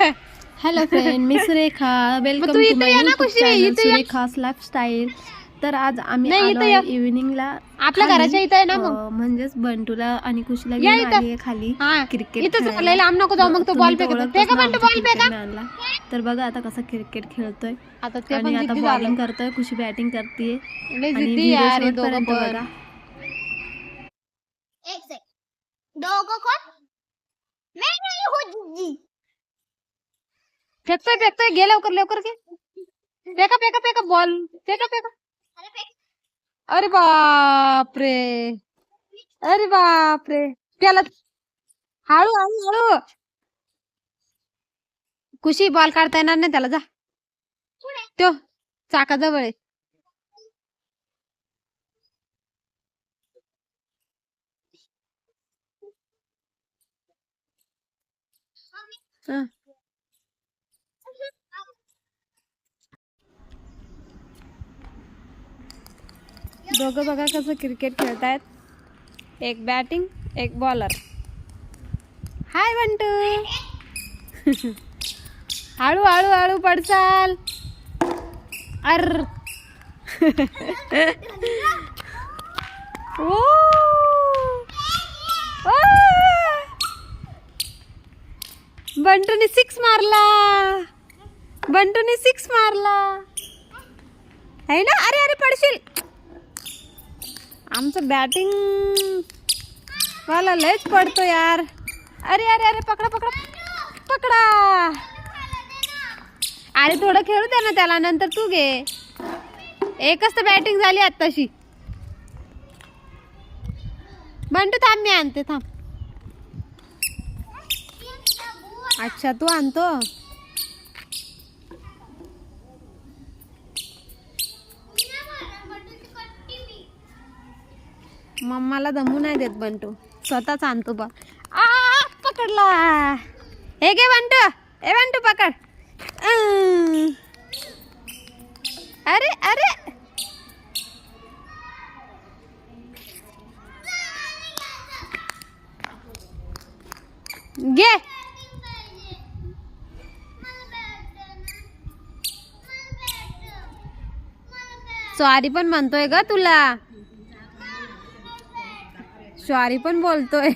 Hello friend me Surekha. Welcome to to my YouTube channel. Surekha's lifestyle तर आज आम्ही आलो इव्हिनिंगला आपल्या. घराच्या इथं आहे ना मग. अं, म्हणजेच बंटूला आणि खुशीला घेऊन. आली खाली हा. क्रिकेट नको जाऊ मग तो बॉल फेकत बॉल फेका. तर बघा आता कसा क्रिकेट खेळतोय. आता ते आणि पण आता बॉलिंग करतोय खुशी बॅटिंग करते लय आणि जिद्दी video यार हे शेवटपर्यंत दोघं पण. बघा. एक सेकंड दोघं कोण? नाही नाही हो जिज्जी फेकतोय फेकतोय. गे लवकर लवकर घे. फेका फेका फेका बॉल फेका फेका. अरे फेक. अरे बापरे. अरे बापरे. त्याला हळू हळू हळू. खुशी बॉल काढता येणार नाही त्याला जा. तो चाकाजवळ आहे. हा. दोघं बघा कसं क्रिकेट खेळतायत. एक बॅटिंग एक बॉलर हाय बंटू हळू हळू हळू पडसाल. अर. ओ ओ! बंटूने सिक्स मारला. बंटूने सिक्स मारला. आहे ना? अरे अरे पडशील. आमचं बॅटिंग मला लयच पडतो यार. अरे अरे अरे पकडा पकडा पकडा. अरे थोडं खेळू दे ना त्याला नंतर तू घे. एकच तर बॅटिंग झाली आत्ताशी. बंटू थांब मी आणते थांब. अच्छा तू आणतो. मम्माला दमू नाही देत बंटू. स्वतःच आणतो बा. आ पकडला. हे घे बंटू. ए बंटू पकड. अरे अरे. घे. सॉरी पण म्हणतोय ग तुला. सॉरी पण बोलतोय.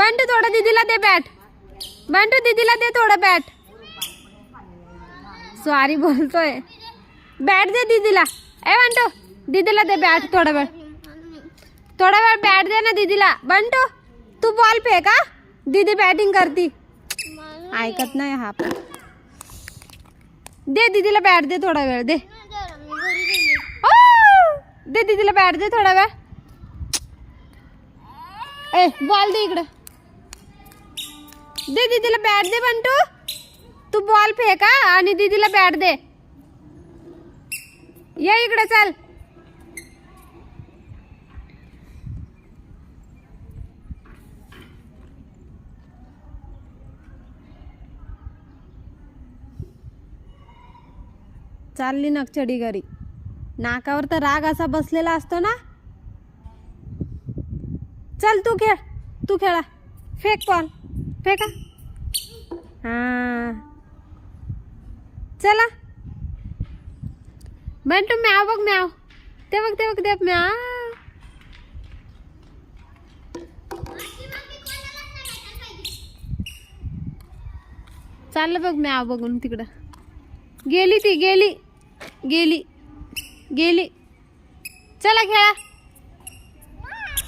बंटू थोडं दीदीला दे बॅट बंटू दीदीला दे थोडं बॅट सॉरी बोलतोय. बॅट दे दीदीला. ए बंटू दीदीला दे बॅट थोडा वेळ. थोडा वेळ बॅट दे ना दीदीला. बंटू तू बॉल फेका दीदी बॅटिंग करती. ऐकत नाही हा. पण दे दीदीला बॅट दे थोडा वेळ दे. आ! दे दीदीला बॅट दे थोडा वेळ. ए बॉल दे इकडं. दे दीदीला बॅट दे बंटू. तू बॉल फेका आणि दीदीला बॅट दे. ये इकडे चल. चालली नक्षडी घरी. नाकावर तर राग असा बसलेला असतो ना? चल तू खेळ. तू खेळा. फेक बॉल फेका. हा. चला. बंटू म्याव बघ म्याव. ते बघ ते बघ ते बघ, म्याव. चाललं बघ म्याव बघून तिकडं. गेली ती गेली. गेली. गेली. चला खेळा.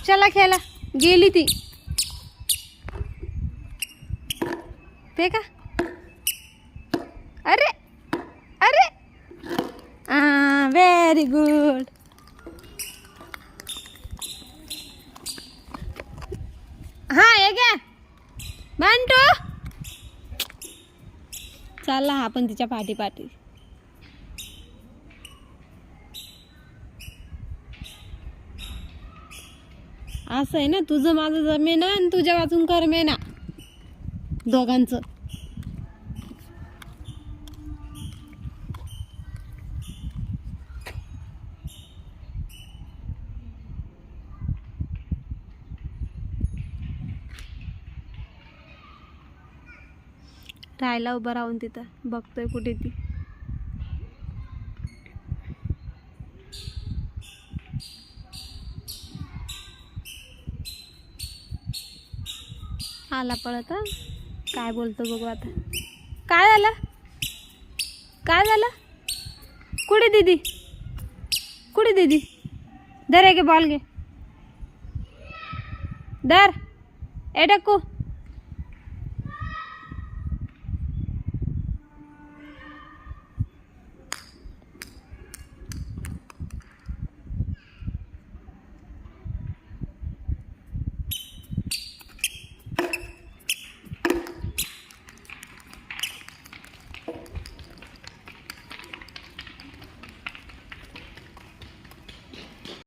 चला खेळा. गेली ती. ते का? अरे अरे. व्हेरी गुड हा हे घ्या. बांटो. चालला हा पण तिच्या पाठी पाठी असं आहे ना तुझं माझं जमेना आणि तुझ्या वाचून करमेना दोघांचं. राहायला उभं राहून तिथं बघतोय कुठे ती. आला पळत काय बोलतो बघू आता. काय झालं? काय झालं? कुठे दीदी? कुठे दीदी? धर गे बॉल घे. धर. ए डक्कू